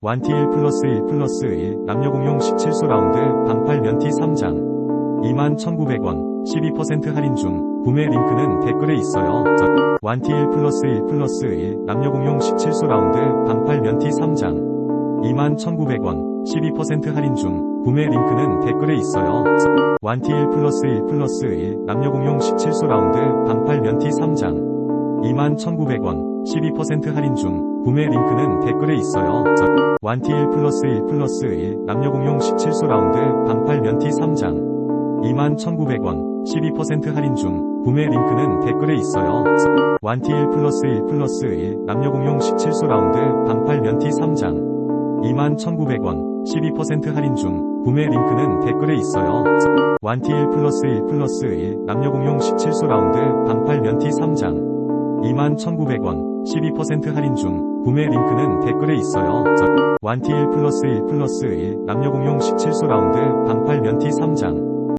완티 1 플러스 1 플러스 1 남녀 공용 17소 라운드 반팔 면티 3장 21,900원 12% 할인 중 구매 링크는 댓글에 있어요. 저- 완티 1 플러스 1 플러스 1 남녀 공용 17소 라운드 반팔 면티 3장 21,900원 12% 할인 중 구매 링크는 댓글에 있어요. 저- 완티 1 플러스 1 플러스 1 남녀 공용 17소 라운드 반팔 면티 3장 21,900원 12% 할인 중 구매 링크는 댓글에 있어요. 저- 완티 1 플러스 1 플러스 1 남녀 공용 17소 라운드 반팔 면티 3장 21,900원 12% 할인 중 구매 링크는 댓글에 있어요. 저- 완티 1 플러스 1 플러스 1 남녀 공용 17소 라운드 반팔 면티 3장 21,900원 12% 할인 중 구매 링크는 댓글에 있어요. 저- 완티 1 플러스 1 플러스 1 남녀 공용 17소 라운드 반팔 면티 3장 21,900원 12% 할인 중 구매 링크는 댓글에 있어요. 저- 완티 1 플러스 1 플러스 1 남녀 공용 17소 라운드 반팔 면티 3장